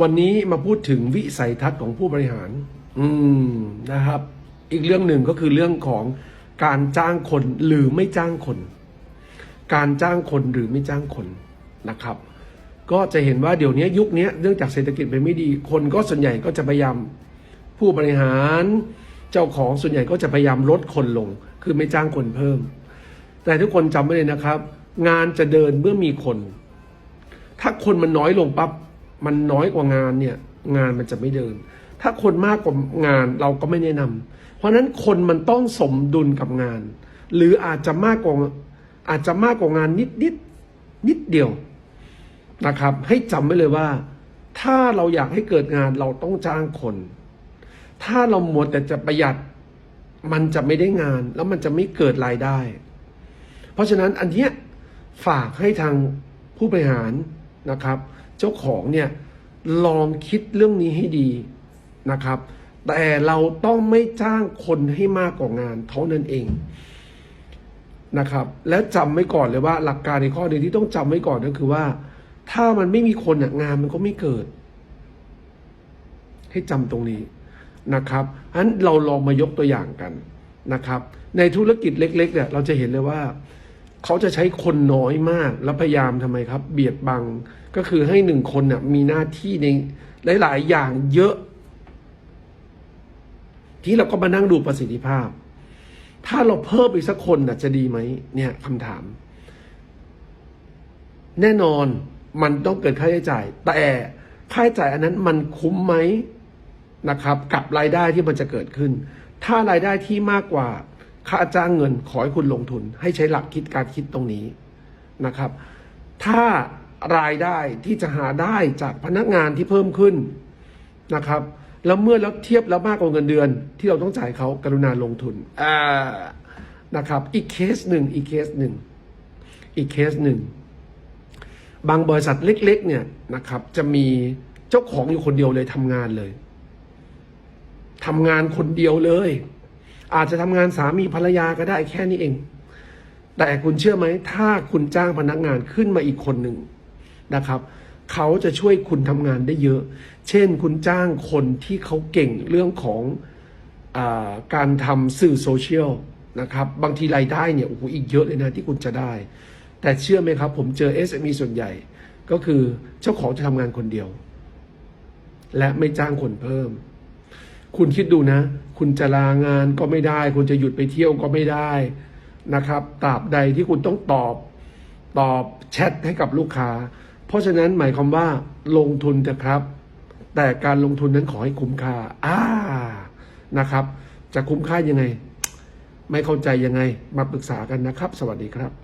วันนี้มาพูดถึงวิสัยทัศน์ของผู้บริหาร อืมนะครับ อีกเรื่องหนึ่งก็คือเรื่องของการจ้างคนหรือไม่จ้างคน การจ้างคนหรือไม่จ้างคนนะครับ ก็จะเห็นว่าเดี๋ยวนี้ยุคนี้เนื่องจากเศรษฐกิจเป็นไม่ดี คนก็ส่วนใหญ่ก็จะพยายามผู้บริหารเจ้าของส่วนใหญ่ก็จะพยายามลดคนลง คือไม่จ้างคนเพิ่ม แต่ทุกคนจำไว้เลยนะครับ งานจะเดินเมื่อมีคน ถ้าคนมันน้อยลงปั๊บ มันน้อยกว่างานเนี่ย งานมันจะไม่เดิน ถ้าคนมากกว่างานเราก็ไม่แนะนำเพราะฉะนั้นคนมันต้องสมดุลกับงาน หรืออาจจะมากกว่าอาจจะมากกว่างานนิดนิดนิดเดียวนะครับ ให้จำไว้เลยว่า ถ้าเราอยากให้เกิดงานเราต้องจ้างคน ถ้าเราหมดแต่จะประหยัดมันจะไม่ได้งานแล้วมันจะไม่เกิดรายได้ เพราะฉะนั้นอันเนี้ยฝากให้ทางผู้บริหารนะครับ เจ้าของเนี่ยลองคิดเรื่องนี้ให้ดีนะครับ แต่เราต้องไม่จ้างคนให้มากกว่างานเท่านั้นเองนะครับ และจำไว้ก่อนเลยว่าหลักการในข้อนึ่งที่ต้องจำไว้ก่อนก็คือว่า ถ้ามันไม่มีคนงานมันก็ไม่เกิด ให้จำตรงนี้นะครับอันเราลองมายกตัวอย่างกันนะครับ ในธุรกิจเล็ก ๆ เนี่ย เราจะเห็นเลยว่า เขาจะใช้คนน้อยมากแล้วพยายามทำไมครับ เบียดบัง ก็คือให้หนึ่งคนเนี่ยมีหน้าที่ในหลาย ๆ อย่างเยอะ ที่เราก็มานั่งดูประสิทธิภาพ ถ้าเราเพิ่มอีกสักคนน่ะจะดีไหมเนี่ยคำถาม แน่นอนมันต้องเกิดค่าใช้จ่าย แต่ค่าใช้จ่ายอันนั้นมันคุ้มไหมนะครับ กับรายได้ที่มันจะเกิดขึ้น ถ้ารายได้ที่มากกว่าค่าจ้างเงินขอให้คุณลงทุน ให้ใช้หลักคิดการคิดตรงนี้นะครับ ถ้า รายได้ที่จะหาได้จากพนักงานที่เพิ่มขึ้นนะครับ แล้วเมื่อแล้วเทียบแล้วมากกว่าเงินเดือน ที่เราต้องจ่ายเขากรุณาลงทุนอ่านะครับ อีกเคสหนึ่งอีกเคสหนึ่งอีกเคสหนึ่งบางบริษัทเล็ก ๆ เนี่ยนะครับ จะมีเจ้าของอยู่คนเดียวเลยทำงานเลยทำงานคนเดียวเลย อาจจะทำงานสามีภรรยาก็ได้แค่นี้เอง แต่คุณเชื่อไหม ถ้าคุณจ้างพนักงานขึ้นมาอีกคนหนึ่ง นะครับเขาจะช่วยคุณทำงานได้เยอะ เช่นคุณจ้างคนที่เขาเก่งเรื่องของอการทำสื่อโซเชียลนะครับบางทีรายได้เนี่ยโอ้โหอีกเยอะเลยนะที่คุณจะได้ แต่เชื่อไหมครับ ผมเจอ SME ส่วนใหญ่ ก็คือเจ้าของจะทำงานคนเดียว และไม่จ้างคนเพิ่ม คุณคิดดูนะ คุณจะลางานก็ไม่ได้ คุณจะหยุดไปเที่ยวก็ไม่ได้นะครับตราบใดที่คุณต้องตอบตอบแชทให้กับลูกค้า ราะฉะนั้นหมายความว่าลงทุนเถอะครับ แต่การลงทุนนั้นขอให้คุ้มค่าอ่านะครับ จะคุ้มค่ายังไง ไม่เข้าใจยังไงมาปรึกษากันนะครับ สวัสดีครับ